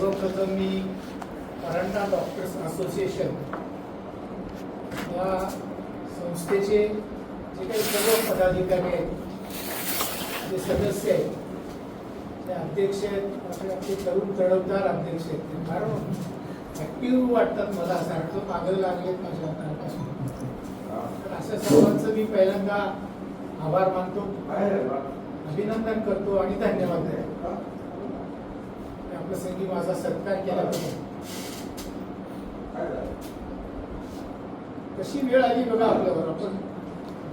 सर्वप्रथम मी Paranda doctors association या संस्थेचे जे काही सर्व पदाधिकारी आहेत जे सदस्य आहेत ते अध्यक्ष आहेत आपले आपले तरुण चढवदार अध्यक्ष आहेत. ते फार ॲक्टिव्ह वाटतात मला सारखं मागं लागलेत माझ्या हातापासून. तर अशा सर्वांचं मी पहिल्यांदा आभार मानतो अभिनंदन करतो आणि धन्यवाद देतो प्रसंगी माझा सत्कार केला कशी वेळ आली बघा आपल्यावर. आपण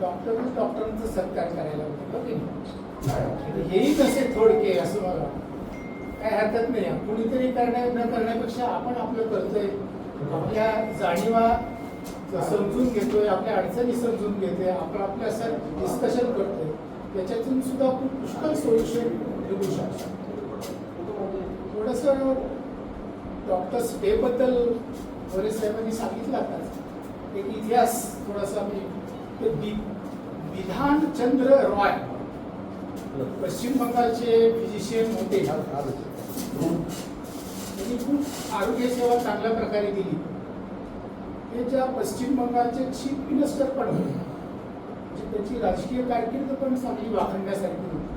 डॉक्टर डॉक्टरांचा सत्कार करायला होतो. हेही कसे थोडके असं बघा. काय हरकत नाही. कुणीतरी करण्या न करण्यापेक्षा आपण आपलं करतोय. आपल्या जाणीवा समजून घेतोय आपल्या अडचणी समजून घेतोय आपण आपल्या असं डिस्कशन करतोय. त्याच्यातून सुद्धा आपण पुष्कळ सोल्युशन निघू शकतो. जसं डॉक्टर डे बद्दल गोरे साहेबांनी सांगितलं आता. एक इतिहास थोडासा मी ते चंद्र विधानचंद्र रॉय पश्चिम बंगालचे फिजिशियन होते. त्यांनी खूप आरोग्य सेवा चांगल्या प्रकारे दिली ते ज्या पश्चिम बंगालचे चीफ मिनिस्टर पण होते. म्हणजे त्याची राजकीय कारकीर्द पण चांगली वाखणण्यासारखी होती.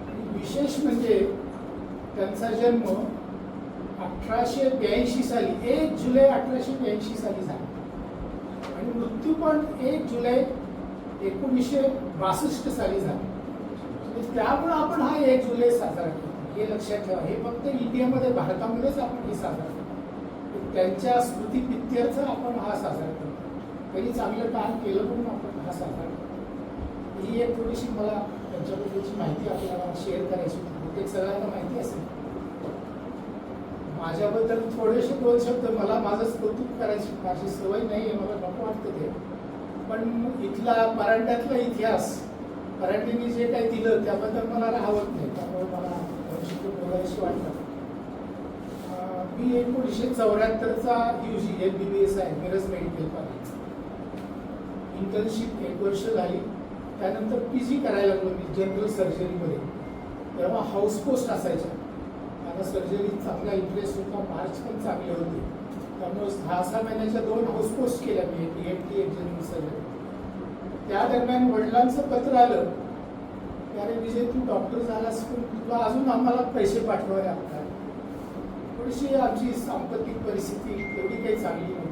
आणि विशेष म्हणजे त्यांचा जन्म अठराशे ब्याऐंशी साली एक जुलै अठराशे ब्याऐंशी साली झाला. आणि मृत्यू पण एक जुलै एकोणीसशे बासष्ट साली झाला. म्हणजे त्यामुळे आपण हा एक जुलै साजरा करतो हे लक्षात ठेवा. हे फक्त इंडियामध्ये भारतामध्येच आपण हे साजरा करतो त्यांच्या स्मृतीपित्यर्थ आपण हा साजरा करतो त्यांनी चांगलं काम केलं म्हणून आपण हा साजरा करतो ही एक थोडीशी मला त्यांच्याबद्दलची माहिती आपल्याला शेअर करायची होती. बहुतेक सगळ्यांना माहिती असेल माझ्याबद्दल थोडेसे दोन शब्द मला माझंच कौतुक करायची माझी सवय नाही आहे मला नको वाटतं ते. पण इथला परांड्यातला इतिहास परांड्यांनी जे काही दिलं त्याबद्दल मला राहावत नाही. त्यामुळे मला थोडीशी बोलायची वाटतं. मी एकोणीसशे चौऱ्याहत्तरचा U G M B B S आहे मिरज मेडिकल कॉलेज इंटर्नशिप एक वर्ष झाली. त्यानंतर पी जी करायला लागलो मी जनरल सर्जरीमध्ये तेव्हा हाऊस पोस्ट असायच्या. माझा सर्जरी चांगला इंटरेस्ट होता मार्च पण चांगले होते. त्यामुळे सहा सहा महिन्याच्या दोन हाऊस पोस्ट केल्या मी एटी एम टी एक जनरल सर्जरी त्या दरम्यान वडिलांचं पत्र आलं. त्याने अरे विजय तू डॉक्टर झालास पण तुला अजून आम्हाला पैसे पाठवावे लागतात. थोडीशी आमची सांपत्तिक परिस्थिती एवढी काही चांगली नव्हती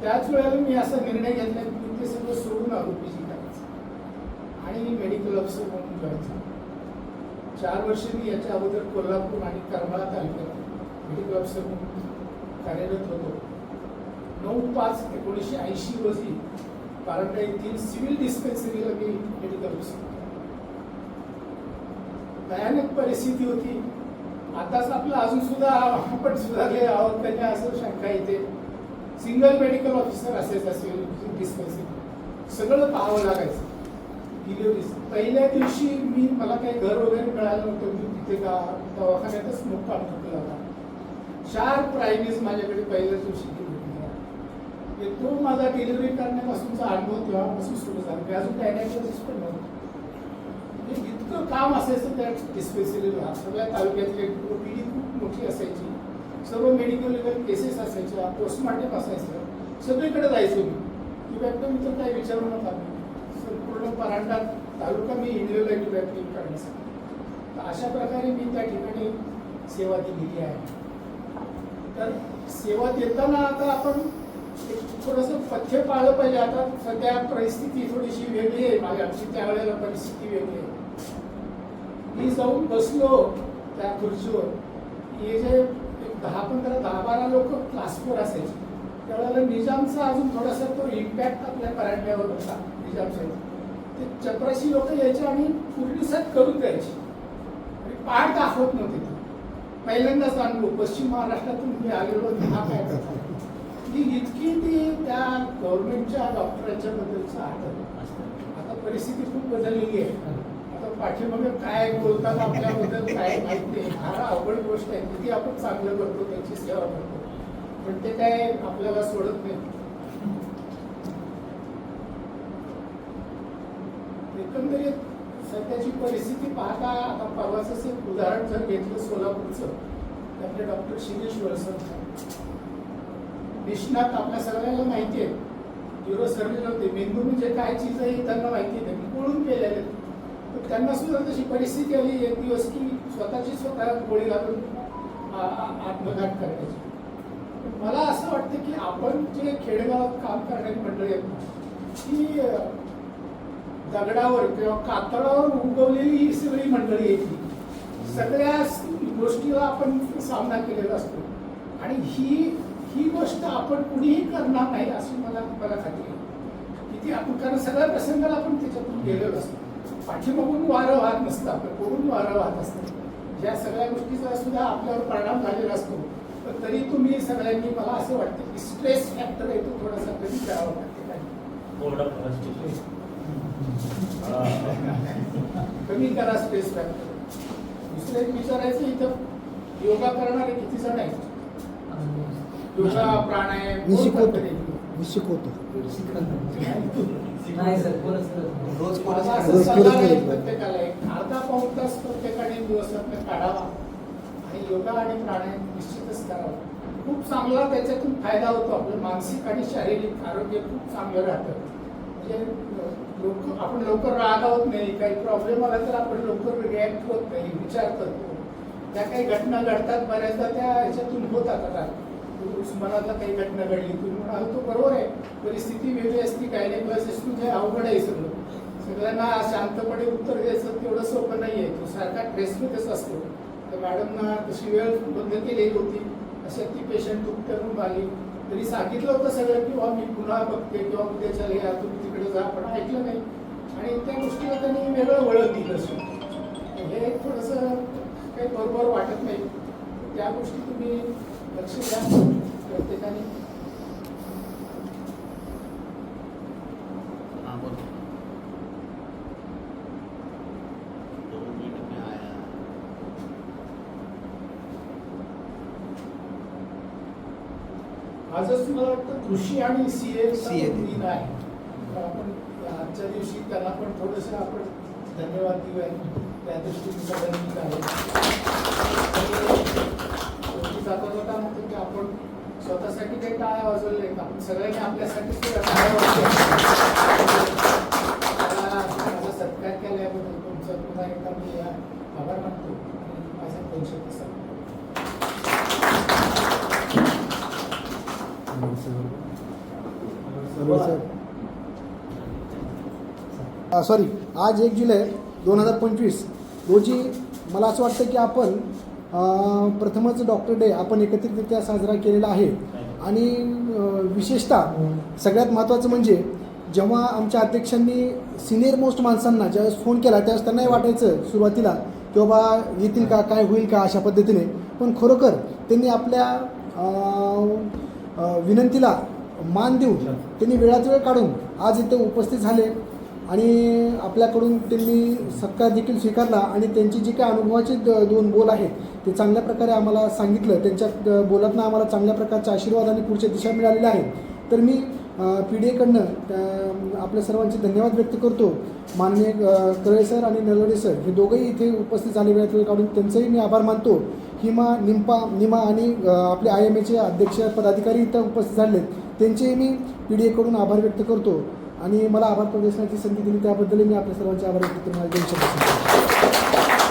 त्याच वेळेला मी असा निर्णय घेतला की ते सगळं सोडून आलो पी जी आणि मी मेडिकल ऑफिसर म्हणून जॉईन झालो चार वर्ष मी याच्या अगोदर कोल्हापूर आणि करमाळा तालुक्यात मेडिकल ऑफिसर म्हणून कार्यरत होतो. नऊ पाच एकोणीसशे ऐंशी रोजी पारंडा येथील सिव्हिल डिस्पेन्सरीला मी मेडिकल ऑफिसर भयानक परिस्थिती होती. आताच आपलं अजून सुद्धा आपण सुधारले आहोत त्याच्या असं शंका येते. सिंगल मेडिकल ऑफिसर असायचा सिव्हिल डिस्पेन्सरी सगळं पाहावं लागायचं. डिलिव्हरी पहिल्या दिवशी मी मला काही घर वगैरे मिळालं नव्हतं मी तिथे का दवाखान्यातच मुक्काम घेतला होता. चार प्रायमेज माझ्याकडे पहिल्याच दिवशी गेली तो माझा डिलिव्हरी करण्यापासूनचा अनुभव तेव्हापासून सुरू झाला. की अजून डायनॅमिक्स पण नव्हतं. म्हणजे इतकं काम असायचं त्या डिस्पेन्सरीला सगळ्या तालुक्यातली पिढी खूप मोठी असायची. सर्व मेडिकल लेवल केसेस असायच्या पोस्टमार्टम असायचं. सगळीकडे जायचो मी. की व्यक्त मी तर काही विचारू नका. संपूर्ण परांडा तालुका मी इंडियन ट्युबॅक्टिंग करण्यासाठी. तर अशा प्रकारे मी त्या ठिकाणी सेवा दिलेली आहे. तर सेवा देताना आता आपण थोडस थोडंसं पथ्य पाळलं पाहिजे. आता सध्या परिस्थिती थोडीशी वेगळी आहे. माझ्या आमची त्यावेळेला परिस्थिती वेगळी आहे. मी जाऊन बसलो त्या खुर्चीवर. हे जे एक दहा पंधरा दहा बारा लोक क्लासवर असायचे. त्यावेळेला निजामचा अजून थोडासा तो इम्पॅक्ट आपल्या परांड्यावर होता. निजाम साहेब ते चपराशी लोक यायचे आणि पूर्वीसात करून द्यायची. आणि पाठ दाखवत नव्हते ते. पहिल्यांदाच अनुभव पश्चिम महाराष्ट्रातून मी आलेलो हा काय कथा ही इतकी ती त्या गव्हर्नमेंटच्या डॉक्टरांच्या बद्दलचं आठवत आता परिस्थिती खूप बदललेली आहे. आता पाठीमागे काय बोलतात आपल्याबद्दल काय माहीत नाही फार अवघड गोष्ट आहे. किती आपण चांगलं करतो त्यांची सेवा करतो. पण ते काय आपल्याला सोडत नाही. एकंदरीत सध्याची परिस्थिती पाहता आता परवाचं एक उदाहरण जर घेतलं सोलापूरचं तर आपले डॉक्टर शिरीष वळसत निष्णात आपल्या सगळ्यांना माहिती आहे. न्यूरो सर्जन होते. मेंदू म्हणजे काय चीज आहे त्यांना माहिती आहे. त्यांनी पळून गेलेले आहेत. पण त्यांना सुद्धा तशी परिस्थिती आली. एक दिवस की स्वतःची स्वतः गोळी घालून आत्मघात करण्याची. मला असं वाटतं की आपण जे खेडेगावात काम करणारी मंडळी आहेत ती दगडावर किंवा कातळावर उगवलेली ही सगळी मंडळी आहे ती. सगळ्या गोष्टीला आपण सामना केलेला असतो. आणि ही ही गोष्ट आपण कुणीही करणार नाही अशी मला मला खात्री आहे. किती आपण कारण सगळ्या प्रसंगाला आपण त्याच्यातून गेलेलो असतो. पाठीमागून वारं वाहत नसतं आपलं पुढून वारं वाहत असतं. या सगळ्या गोष्टीचा सुद्धा आपल्यावर परिणाम झालेला असतो. पण तरी तुम्ही सगळ्यांनी मला असं वाटतं की स्ट्रेस फॅक्टर आहे तो थोडासा कमी करावा लागते. कोरडा कमी करा फॅक्टर दुसरं एक विचारायचं इथं योगा करणारे किती जण आहेत? योगा प्राणायाम मी शिकवतो. करतं? मी शिकवतो. रोज. प्रत्येकाला एक अर्धा पाऊण तास प्रत्येकाने दिवसात काढावा. आणि योगा आणि प्राणायाम निश्चितच करावा. खूप चांगला त्याच्यातून फायदा होतो. आपलं मानसिक आणि शारीरिक आरोग्य खूप चांगलं राहतं. म्हणजे लोक आपण लवकर रागावत नाही. काही प्रॉब्लेम आला तर आपण लवकर रिॲक्ट होत नाही विचार करतो. त्या काही घटना घडतात बऱ्याचदा त्या ह्याच्यातून होतात आता उस्मानातला काही घटना घडली तुम्ही म्हणाल तो बरोबर आहे. परिस्थिती वेगळी असती काही नाही प्लस म्हणजे अवघड आहे सगळं. सगळ्यांना शांतपणे उत्तर द्यायचं तेवढं सोपं नाही आहे. तो सारखा ट्रेसमध्येच असतो. तर मॅडमना तशी वेळ बंद केलेली होती. अशा ती पेशंट उत्तरून आली तरी सांगितलं होतं सगळं की किंवा मी पुन्हा बघते किंवा उद्याच्या तुम्ही तिकडे जा पण ऐकलं नाही. आणि त्या गोष्टीला त्यांनी वेगळं वळण दिलं असं. हे थोडंसं काही बरोबर वाटत नाही. त्या गोष्टी तुम्ही लक्ष द्या प्रत्येकाने. आजच मला वाटतं कृषी आणि सीए CA दिन आहे. आजच्या दिवशी त्यांना पण थोडस आपण धन्यवाद देऊया. त्या दृष्टीने सगळ्यांनी करावं. आणि शेवटी जाता जाता म्हणतो की आपण स्वतःसाठी काही टाळ्या नाहीत आपण सगळ्यांनी आपल्यासाठी टाळ्या वाजवल्या सत्कार केल्याबद्दल तुमचं पुन्हा एकदा मी या आभार मानतो. आणि माझा शब्द सांगतो सॉरी आज एक जुलै दोन हजार पंचवीस. रोजी मला असं वाटतं की आपण प्रथमच डॉक्टर डे आपण एकत्रितरित्या साजरा केलेला आहे. आणि विशेषतः सगळ्यात महत्त्वाचं म्हणजे जेव्हा आमच्या अध्यक्षांनी सिनियर मोस्ट माणसांना ज्यावेळेस फोन केला त्यावेळेस त्यांनाही वाटायचं सुरुवातीला की बाबा येतील का काय होईल का अशा पद्धतीने. पण खरोखर त्यांनी आपल्या विनंतीला मान देऊन त्यांनी वेळात वेळ काढून आज इथे उपस्थित झाले. आणि आपल्याकडून त्यांनी सत्कार देखील स्वीकारला आणि त्यांची जी काही अनुभवाचे दोन बोल आहेत ते चांगल्या प्रकारे आम्हाला सांगितलं. त्यांच्या बोलातनं आम्हाला चांगल्या प्रकारचे आशीर्वाद आणि पुढच्या दिशा मिळालेल्या आहेत. तर मी पी डी एकडनं आपल्या सर्वांचे धन्यवाद व्यक्त करतो. माननीय अ, कळे सर आणि नलवडे सर हे दोघंही इथे उपस्थित झाले वेळात वेळ काढून त्यांचंही मी आभार मानतो. हिमा निम्पा निमा आणि आपले आय एम एचे अध्यक्ष पदाधिकारी इथं उपस्थित झाले त्यांचेही मी पी डी एकडून आभार व्यक्त करतो. आणि मला आभार प्रदर्शनाची संधी दिली त्याबद्दलही मी आपल्या सर्वांचे आभार व्यक्त करून दोन शब्द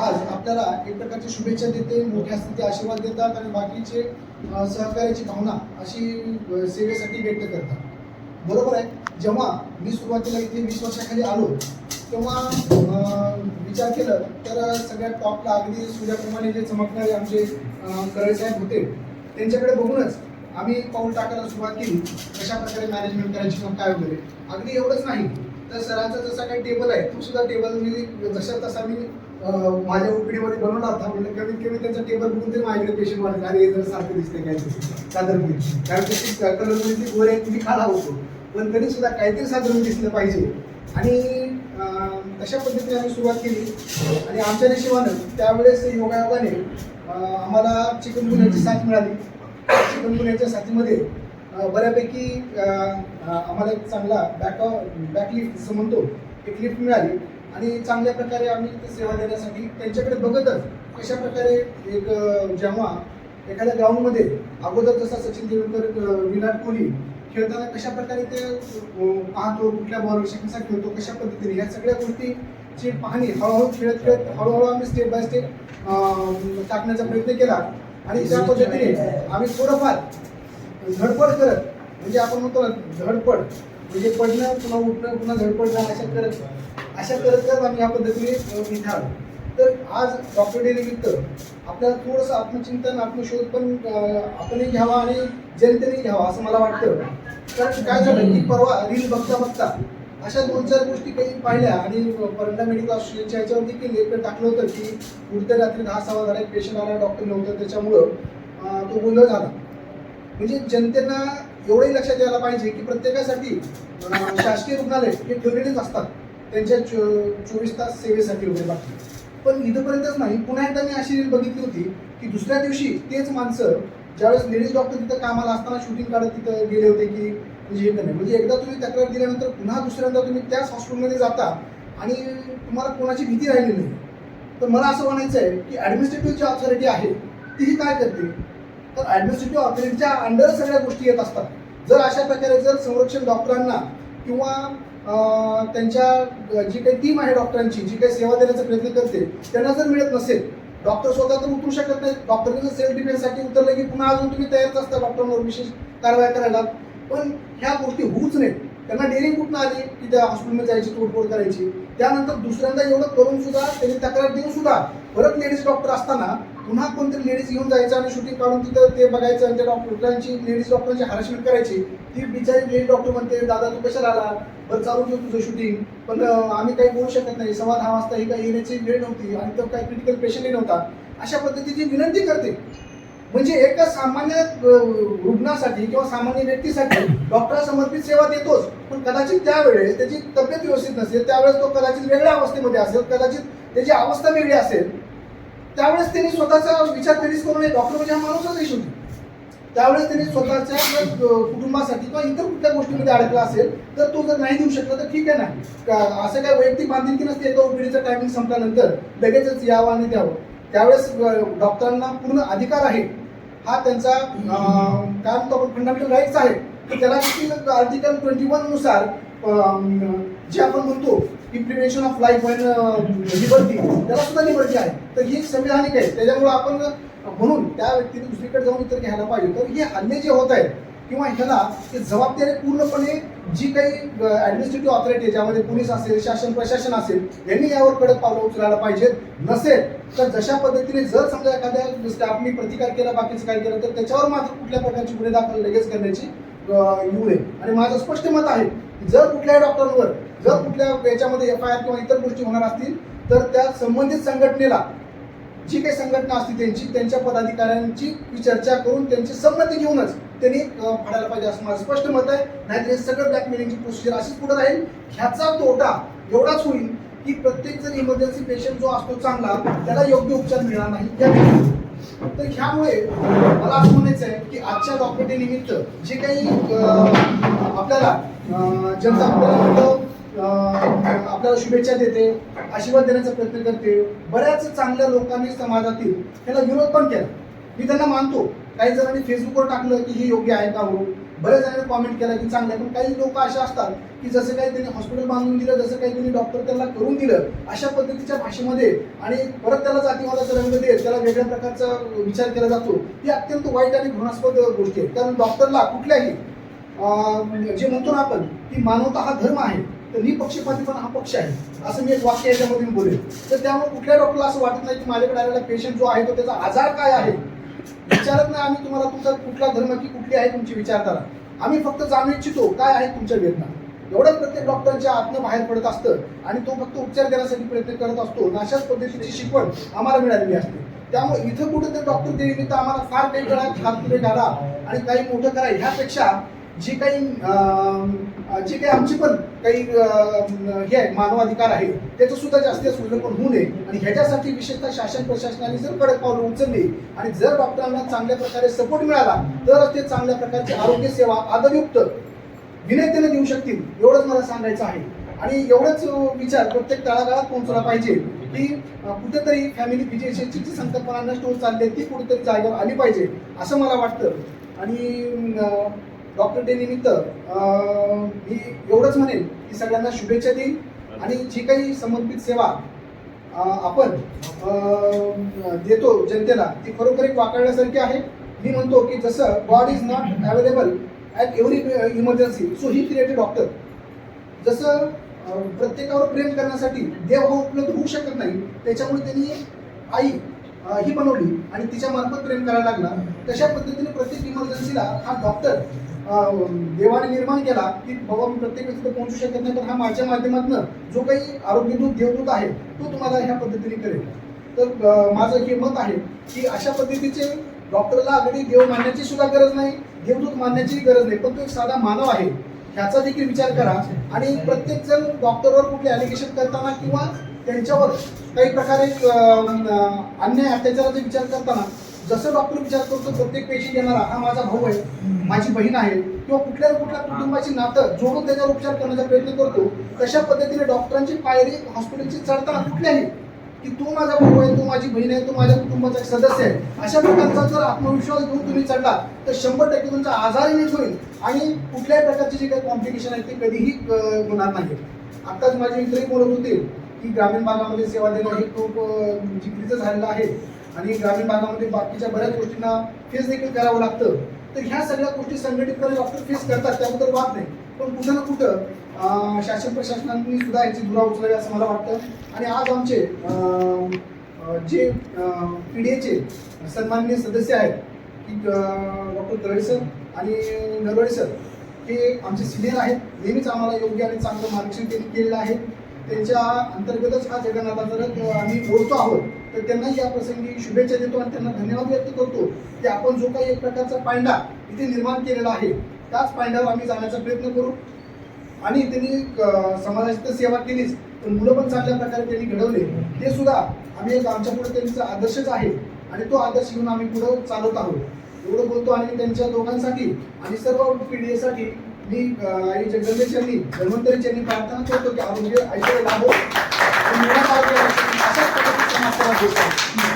आज आपल्याला एक प्रकारची शुभेच्छा देते मोठ्या स्थिती आशीर्वाद देतात आणि बाकीचे सहकार्याची भावना अशी सेवेसाठी व्यक्त करतात. बरोबर आहे? जेव्हा मी सुरुवातीला इथे वीस वर्षाखाली आलो तेव्हा विचार केलं तर सगळ्यात टॉपला अगदी सूर्याप्रमाणे जे चमकणारे आमचे अ, साहेब होते त्यांच्याकडे बघूनच आम्ही पाऊल टाकायला सुरुवात केली. कशा प्रकारे मॅनेजमेंट करायची किंवा काय वगैरे. अगदी एवढंच नाही. तर सरांचा जसा काही टेबल आहे तो सुद्धा टेबल मी जसा तसा मी माझ्या ओपीडीमध्ये बनवला होता. म्हणजे कमीत कमी त्यांचा टेबल बघून ते माझ्याकडे पेशंट वाटत अरे जर सारखं दिसते काय साधारण कारण त्याची कलर ती गोरे आहेत, तुम्ही खाला होतो. पण तरी सुद्धा काहीतरी साधारण दिसलं पाहिजे. आणि तशा पद्धतीने आम्ही सुरुवात केली. आणि आमच्या नशिबानं त्यावेळेस योगायोगाने आम्हाला आम्हाला चिकनगुन्ह्याची साथ मिळाली. चिकनगुन्ह्याच्या साथीमध्ये बऱ्यापैकी आम्हाला एक चांगला बॅक बॅकलिफ्ट जसं म्हणतो एक लिफ्ट मिळाली. आणि चांगल्या प्रकारे आम्ही ते सेवा देण्यासाठी त्यांच्याकडे बघतच कशा प्रकारे एक जेव्हा एखाद्या ग्राउंडमध्ये अगोदर जसा सचिन तेंडुलकर विराट कोहली खेळताना कशा प्रकारे ते पाहतो कुठल्या बॉलवर कसा खेळतो कशा पद्धतीने या सगळ्या गोष्टीची पाहणी हळूहळू खेळत खेळत हळूहळू आम्ही स्टेप बाय स्टेप टाकण्याचा प्रयत्न केला. आणि त्या पद्धतीने आम्ही थोडंफार धडपड करत म्हणजे आपण म्हणतो ना धडपड म्हणजे पडणं पुन्हा उठणं पुन्हा धडपडणं अशा करत अशा करत करत आम्ही या पद्धतीने निघालो. तर आज डॉक्टर डे निमित्त आपल्याला थोडंसं आत्मचिंतन आत्मशोध पण आपणही घ्यावा आणि जनतेने घ्यावा असं मला वाटतं. कारण काय झालं की परवा रील बघता बघता अशा दोन चार गोष्टी काही पाहिल्या आणि परंडा मेडिकल असोसिएशनच्या ह्याच्यावर देखील एक टाकलं होतं की पुढच्या रात्री दहा सहा झाला एक पेशंट आला डॉक्टर नव्हतं त्याच्यामुळं तो गोंधळ झाला. म्हणजे जनतेना एवढंही लक्षात यायला पाहिजे की प्रत्येकासाठी शासकीय रुग्णालय हे ठेवलेलेच असतात. त्यांच्या चो चोवीस तास सेवेसाठी वगैरे बाकी. पण इथंपर्यंतच नाही पुन्हा एकदा मी अशी रील बघितली होती की दुसऱ्या दिवशी तेच माणसं ज्यावेळेस लेडीज डॉक्टर तिथं कामाला असताना शूटिंग काढत तिथं गेले होते की म्हणजे हे करणे म्हणजे एकदा तुम्ही तक्रार दिल्यानंतर पुन्हा दुसऱ्यांदा तुम्ही त्याच हॉस्पिटलमध्ये जाता आणि तुम्हाला कोणाची भीती राहिली नाही. तर मला असं म्हणायचं आहे की ॲडमिनिस्ट्रेटिव्ह जी ऑथॉरिटी आहे तीही काय करते तर ॲडमिनिस्ट्रेटिव्ह ऑथॉरिटीच्या अंडर सगळ्या गोष्टी येत असतात. जर अशा प्रकारे जर संरक्षण डॉक्टरांना किंवा त्यांच्या जी काही टीम आहे डॉक्टरांची जी काही सेवा देण्याचा प्रयत्न करते त्यांना जर मिळत नसेल डॉक्टर स्वतः तर उतरू शकत नाही डॉक्टरने जर सेल्फ डिफेन्ससाठी उतरलं की पुन्हा अजून तुम्ही तयारच असता डॉक्टरांवर विशेष कारवाई करायला. पण ह्या गोष्टी होऊच नाहीत. त्यांना डेअरिंग कुठून आली? की त्या हॉस्पिटलमध्ये जायची तोडफोड करायची. त्यानंतर दुसऱ्यांदा एवढं करून सुद्धा त्यांनी तक्रार देऊन सुद्धा परत लेडीज डॉक्टर असताना पुन्हा कोणतरी लेडीज घेऊन जायचं आणि शूटिंग काढून तिथं ते बघायचं आणि त्या डॉक्टरांची लेडीज डॉक्टरांची हॅरसमेंट करायची. ती बिचारी लेडीज डॉक्टर म्हणते दादा तू कशाला आला? बरं चालू ठेव तुझं शूटिंग पण आम्ही काही बोलू शकत नाही. सव्वा दहा वाजता ही काही येण्याची वेळ नव्हती आणि तो काही क्रिटिकल पेशंटही नव्हता. अशा पद्धतीची विनंती करते. म्हणजे एका सामान्य रुग्णासाठी किंवा सामान्य व्यक्तीसाठी डॉक्टर समर्पित सेवा देतोच. पण कदाचित त्यावेळेस त्याची तब्येत व्यवस्थित नसेल त्यावेळेस तो कदाचित वेगळ्या अवस्थेमध्ये असेल कदाचित त्याची अवस्था वेगळी असेल त्यावेळेस त्यांनी स्वतःचा विचार कधीच करू नये. डॉक्टर म्हणजे हा माणूसच आहे त्यावेळेस त्यांनी स्वतःच्या कुटुंबासाठी किंवा इतर कुठल्या गोष्टीमध्ये अडकला असेल तर तो जर नाही देऊ शकला तर ठीक आहे ना. का- असं काय वैयक्तिक बांधिलकी नसते एका ओपीडीचा टायमिंग संपल्यानंतर लगेचच यावं आणि द्यावं. त्यावेळेस डॉक्टरांना पूर्ण अधिकार आहे. हा त्यांचा काय म्हणतो आपण फंडामेंटल राईट्स आहे की त्याला देखील आर्टिकल ट्वेंटी वननुसार जे आपण म्हणतो की ऑफ लाईफ अँड लिबर्टी त्याला सुद्धा लिबर्टी आहे. तर ही संविधानिक आहे. त्याच्यामुळे आपण म्हणून त्या व्यक्तीने दुसरीकडे जाऊन इतर घ्यायला पाहिजे. तर हे अन्य जे होत आहेत किंवा ह्याला ते जबाबदारी पूर्णपणे जी काही ऍडमिनिस्ट्रेटिव्ह ऑथॉरिटी आहे ज्यामध्ये पोलीस असेल शासन प्रशासन असेल यांनी यावर कडक पावलं उचलायला पाहिजेत. नसेल तर जशा पद्धतीने जर समजा एखाद्या स्टाफनी प्रतिकार केला बाकीचं काय केलं तर त्याच्यावर मात्र कुठल्या प्रकारची गुन्हे दाखल लगेच करण्याची येऊ नये. आणि माझं स्पष्ट मत आहे की जर कुठल्याही डॉक्टरांवर जर कुठल्या याच्यामध्ये एफ आय आर किंवा इतर गोष्टी होणार असतील तर त्या संबंधित संघटनेला जी काही संघटना असते त्यांची त्यांच्या पदाधिकाऱ्यांची चर्चा करून त्यांची संमती घेऊनच त्यांनी अं, फाडायला पाहिजे असं माझं स्पष्ट मत आहे. नाहीतर हे सगळं ब्लॅकमेलिंगची प्रोसिजर अशीच पुढे राहील. ह्याचा तोटा एवढाच होईल की प्रत्येक जर इमर्जन्सी पेशंट जो असतो चांगला त्याला योग्य उपचार मिळणार नाही. त्या तर ह्यामुळे मला असं म्हणायचं आहे की आजच्या डॉक्टर डे निमित्त जे काही आपल्याला जनता आपल्याला अं, आपल्याला शुभेच्छा देते आशीर्वाद देण्याचा प्रयत्न करते बऱ्याच चांगल्या लोकांनी समाजातील त्याला विरोध पण केला. मी त्यांना मानतो काही जणांनी फेसबुकवर टाकलं की हे योग्य आहे का हो? बऱ्याच जणांनी कॉमेंट केला की चांगलं आहे. पण काही लोक असे असतात की जसं काही त्यांनी हॉस्पिटल बांधून दिलं जसं काही त्यांनी डॉक्टर त्यांना करून दिलं अशा पद्धतीच्या भाषेमध्ये आणि परत त्याला जातीवादाचा रंग देत त्याला वेगळ्या प्रकारचा विचार केला जातो ही अत्यंत वाईट आणि घृणास्पद गोष्टी आहेत कारण डॉक्टरला कुठल्याही जे म्हणतो ना आपण की मानवता हा धर्म आहे तर निपक्षपातीपणा हा पक्ष आहे. असं मी एक वाक्य याच्यामध्ये बोलेल तर त्यामुळे कुठल्या डॉक्टरला असं वाटत नाही की माझ्याकडे आलेला पेशंट जो आहे तो त्याचा आजार काय आहे? विचारत नाही आम्ही तुम्हाला तुमचा कुठला धर्म की कुठली आहे तुमची विचारताना आम्ही फक्त जाणू इच्छितो काय आहे तुमच्या वेदना. एवढंच प्रत्येक डॉक्टरांच्या आतनं बाहेर पडत असतं आणि तो फक्त उपचार देण्यासाठी प्रयत्न करत असतो. अशाच पद्धतीची शिकवण आम्हाला मिळालेली असते. त्यामुळे इथं कुठं ते डॉक्टर निमित्त आम्हाला फार काही वेळा हात पुढे घाला आणि काही मोठं करा ह्यापेक्षा जी काही जी जे काही आमची पण काही हे आहे मानवाधिकार आहे त्याचं सुद्धा जास्तीत उल्लंघन होऊ नये. आणि ह्याच्यासाठी विशेषतः शासन प्रशासनाने जर कडक पावलं उचलली आणि जर डॉक्टरांना चांगल्या प्रकारे सपोर्ट मिळाला तरच ते चांगल्या प्रकारची आरोग्य सेवा आदरयुक्त विनयतेने देऊ शकतील एवढंच मला सांगायचं आहे. आणि एवढंच विचार प्रत्येक तळागाळात पोहोचला पाहिजे की कुठेतरी फॅमिली फिजिशियनची जी संकल्पना नष्ट होत चालली आहे ती कुठेतरी जागेवर आली पाहिजे असं मला वाटतं. आणि डॉक्टर डे निमित्त मी एवढंच म्हणेन की सगळ्यांना शुभेच्छा देईन आणि जी काही समर्पित सेवा आपण देतो जनतेला ती खरोखर एक वाकळण्यासारखी आहे. मी म्हणतो की जसं God is not available at every emergency so he created doctor जसं प्रत्येकावर प्रेम करण्यासाठी देव हा उपलब्ध होऊ शकत नाही त्याच्यामुळे त्यांनी आई ही बनवली आणि तिच्या मार्फत प्रेम करायला लागला. तशा पद्धतीने प्रत्येक इमर्जन्सीला हा डॉक्टर देवाने निर्माण केला की बाबा मी प्रत्येक व्यक्ती पोहोचू शकत नाही तर हा माझ्या माध्यमातून जो काही आरोग्यदूत देवदूत आहे तो तुम्हाला ह्या पद्धतीने करेल. तर माझं हे मत आहे की अशा पद्धतीचे डॉक्टरला अगदी देव मानण्याची सुद्धा गरज नाही देवदूत मानण्याची गरज नाही पण तो एक साधा मानव आहे. ह्याचा देखील विचार करा आणि प्रत्येक जण डॉक्टरवर कुठले ॲलिगेशन करताना किंवा त्यांच्यावर काही प्रकारे अन्याय अत्याचाराचा विचार करताना जसं डॉक्टर विचार करतो प्रत्येक पेशी घेणारा हा माझा भाऊ आहे माझी बहीण आहे. किंवा कुठल्या कुठल्या कुटुंबाची नातं जोडून त्याच्यावर उपचार करण्याचा प्रयत्न करतो तशा पद्धतीने डॉक्टरांची पायरी हॉस्पिटलची चढताना कुठल्याही की तू माझा भाऊ आहे तू माझी बहीण आहे तू माझ्या कुटुंबाचा सदस्य आहे. अशा प्रकारचा जर आत्मविश्वास घेऊन तुम्ही चढला तर शंभर टक्के तुमचा आजारही नीट होईल आणि कुठल्याही प्रकारचे जे काही कॉम्प्लिकेशन आहे ते कधीही होणार नाही आत्ताच माझे मित्रही बोलत होते की ग्रामीण भागामध्ये सेवा देणं हे खूप अं, जिकिरीचं झालेलं आहे. आणि ग्रामीण भागामध्ये बाकीच्या बऱ्याच गोष्टींना फेस देखील करावं लागतं. तर ह्या सगळ्या गोष्टी संघटितपणे डॉक्टर फेस करतात त्याबद्दल वाद नाही. पण कुठं ना कुठं शासन प्रशासनाने सुद्धा याची धुरा उचलावी असं मला वाटतं. आणि आज आमचे जे पी डी एचे सन्माननीय सदस्य आहेत की डॉक्टर तळेसर सर आणि नरवडे सर हे आमचे सिनियर आहेत. नेहमीच आम्हाला योग्य आणि चांगलं मार्गदर्शन त्यांनी केलेलं आहे. त्यांच्या अंतर्गतच हा जगन्नाथाचा रथ आम्ही ओळखतो आहोत. तर त्यांना या प्रसंगी शुभेच्छा देतो आणि त्यांना धन्यवाद व्यक्त करतो की आपण जो काही एक प्रकारचा पांडा इथे निर्माण केलेला आहे त्याच पांड्यावर आम्ही जाण्याचा प्रयत्न करू. आणि त्यांनी समाजाची तर सेवा केलीच पण मुलं पण चांगल्या प्रकारे त्यांनी घडवले. ते सुद्धा आम्ही एक आमच्या पुढे त्यांचा आदर्शच आहे आणि तो आदर्श घेऊन आम्ही पुढे चालत आहोत. एवढं बोलतो आणि त्यांच्या दोघांसाठी आणि सर्व पिढीसाठी मी आई जगदंबेश यांनी धन्वंतरीच यांनी प्रार्थना करतो की आरोग्य ऐश्वर लाभो. आणि मुलांना लाभो. अशाच पद्धतीचा